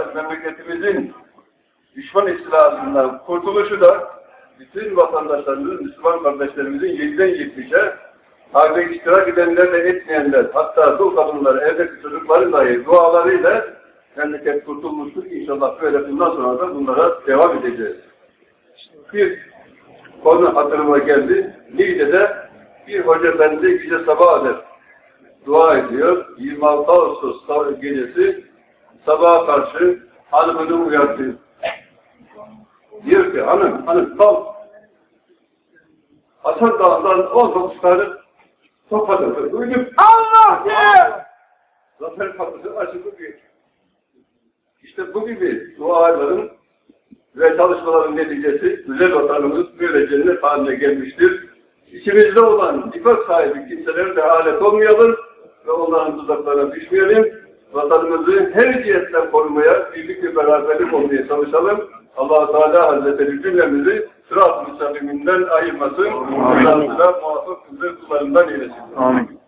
zaten memleketimizin düşman istilasından kurtuluşu da bütün vatandaşlarımızın, Müslüman kardeşlerimizin 7'den 70'e harbe iştirak edenler ve etmeyenler, hatta dul kadınlar, evdeki çocukların dahi dualarıyla memleket kurtulmuştur. İnşallah böyle bundan sonra da bunlara devam edeceğiz. Bir konu hatırıma geldi. Niğde'de bir hoca efendi gece sabah eder. Dua ediyor. 26 Ağustos gecesi sabaha karşı hanımını uyartıyor. Diyor ki hanım, hanım kalk. Hasan Dağı'ndan 19 tane topladı. Duydum. Allah diye! Zafer kapısı açıldı diyor. İşte bu gibi duaların ve çalışmaların neticesi güzel vatanımız böyle cennet haline gelmiştir. İçimizde olan nifak sahibi kimselere de alet olmayalım ve onların tuzaklarına düşmeyelim. Vatanımızı her cihetten korumaya, birlik ve beraberlik olmaya çalışalım. allah Teala Hazretleri cümlemizi sırat-ı müstakiminden ayırmasın. Sırat-ı muvaffak güzel kullarından eylesin. Amin.